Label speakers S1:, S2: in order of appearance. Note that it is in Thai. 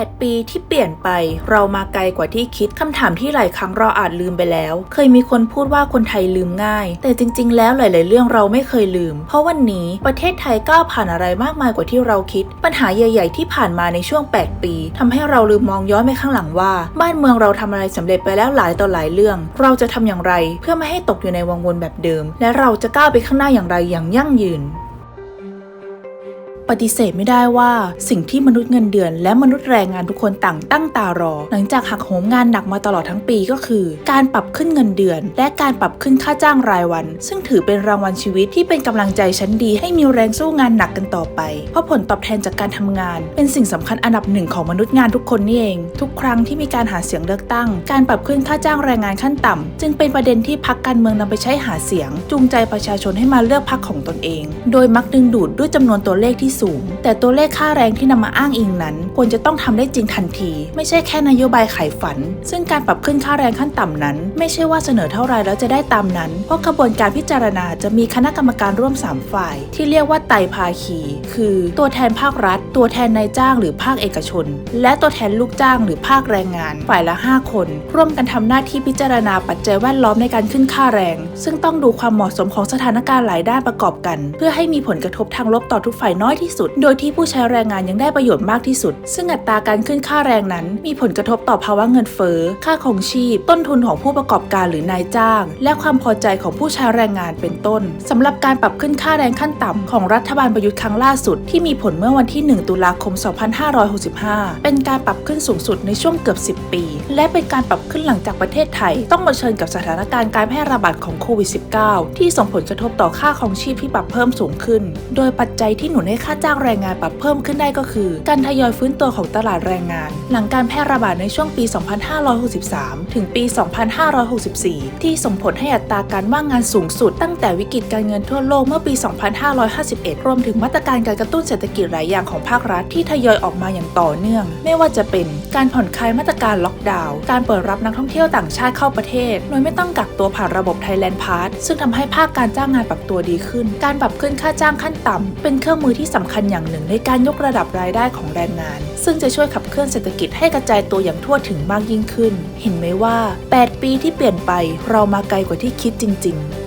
S1: 8 ปีที่เปลี่ยนไป เรามาไกลกว่าที่คิดคำถามที่หลายครั้งเราอาจลืมไปแล้ว เคยมีคนพูดว่าคนไทยลืมง่าย แต่จริง ๆ แล้วหลาย ๆ เรื่องเราไม่เคยลืม เพราะวันนี้ประเทศไทยก้าวผ่านอะไรมากมายกว่าที่เราคิด ปัญหาใหญ่ ๆ ที่ผ่านมาในช่วง 8 ปีทำให้เราลืมมองย้อนไปข้างหลังว่า บ้านเมืองเราทำอะไรสำเร็จไปแล้วหลายต่อหลายเรื่อง เราจะทำอย่างไร เพื่อไม่ให้ตกอยู่ในวังวนแบบเดิม และเราจะก้าวไปข้างหน้าอย่างไรอย่างยั่งยืน ปฏิเสธไม่ได้ว่า สิ่งที่มนุษย์เงินเดือน และมนุษย์แรงงานทุกคนต่างตั้งตารอ หลังจากหักโหมงานหนักมาตลอดทั้งปีก็คือ การปรับขึ้นเงินเดือน และการปรับขึ้นค่าจ้างรายวัน ซึ่งถือเป็นรางวัลชีวิตที่เป็นกำลังใจชั้นดีให้มีแรงสู้งานหนักกันต่อไป เพราะผลตอบแทนจากการทำงาน เป็นสิ่งสำคัญอันดับหนึ่งของมนุษย์งานทุกคนนี่เอง ทุกครั้งที่มีการหาเสียงเลือกตั้ง การปรับขึ้นค่าจ้างแรงงานขั้นต่ำจึงเป็นประเด็นที่พักการเมืองนำไปใช้หาเสียง จูงใจประชาชนให้มาเลือกพรรคของตนเอง โดยมักดึงดูดด้วยจำนวนตัวเลขที่สูง แต่ตัวเลขค่าแรงที่นำมาอ้างอิงนั้น ควรจะต้องทำได้จริงทันที ไม่ใช่แค่นโยบายขายฝัน ซึ่งการปรับขึ้นค่าแรงขั้นต่ำนั้น ไม่ใช่ว่าเสนอเท่าไรแล้วจะได้ตามนั้น เพราะกระบวนการพิจารณาจะมีคณะกรรมการร่วม 3 ฝ่าย ที่เรียกว่าไตภาคี คือ ตัวแทนภาครัฐ ตัวแทนนายจ้างหรือภาคเอกชน และตัวแทนลูกจ้างหรือภาคแรงงาน ฝ่ายละ 5 คน ร่วมกันทำหน้าที่พิจารณาปัจจัยแวดล้อมในการขึ้นค่าแรง ซึ่งต้องดูความเหมาะสมของสถานการณ์หลายด้านประกอบกัน เพื่อให้มีผลกระทบทางลบต่อทุกฝ่ายน้อยที่สุด โดยที่ผู้ใช้แรงงานยังได้ประโยชน์มากที่สุด ซึ่งอัตราการขึ้นค่าแรงนั้น มีผลกระทบต่อภาวะเงินเฟ้อ ค่าครองชีพ ต้นทุนของผู้ประกอบการหรือนายจ้าง และความพอใจของผู้ใช้แรงงานเป็นต้นสำหรับการปรับขึ้นค่าแรงขั้นต่ำของรัฐบาลประยุทธ์ครั้งล่าสุด ที่มีผลเมื่อวันที่ 1 ตุลาคม 2565 เป็นการปรับขึ้นสูงสุดในช่วงเกือบ 10 ปี และเป็นการปรับขึ้นหลังจากประเทศไทย ต้องเผชิญกับสถานการณ์การแพร่ระบาดของโควิด -19 ที่ส่งผลกระทบต่อค่าครองชีพที่ปรับเพิ่มสูงขึ้น โดยปัจจัยที่หนุนให้ค่าาจ้างแรงงานปรับเพิ่มขึ้นได้ก็คือ การทยอยฟื้นตัวของตลาดแรงงาน หลังการแพร่ระบาดในช่วงปี 2563 ถึงปี 2564 ที่ส่งผลให้อัตราการว่างงานสูงสุด ตั้งแต่วิกฤตการเงินทั่วโลกเมื่อปี 2551 รวมถึงมาตรการการกระตุ้นเศรษฐกิจหลายอย่างของภาครัฐที่ทยอยออกมาอย่างต่อเนื่อง ไม่ว่าจะเป็นการผ่อนคลายมาตรการล็อกดาวน์ การเปิดรับนักท่องเที่ยวต่างชาติเข้าประเทศ โดยไม่ต้องกักตัวผ่านระบบ Thailand Pass ซึ่งทำให้ภาคการจ้างงานปรับตัวดีขึ้น การปรับขึ้นค่าจ้างขั้นต่ำเป็นเครื่องมือที่สำคัญอย่างหนึ่งในการยกระดับรายได้ของแรงงาน ซึ่งจะช่วยขับเคลื่อนเศรษฐกิจให้กระจายตัวอย่างทั่วถึงมากยิ่งขึ้น เห็นไหมว่า 8 ปีที่เปลี่ยนไปเรามาไกลกว่าที่คิดจริง ๆ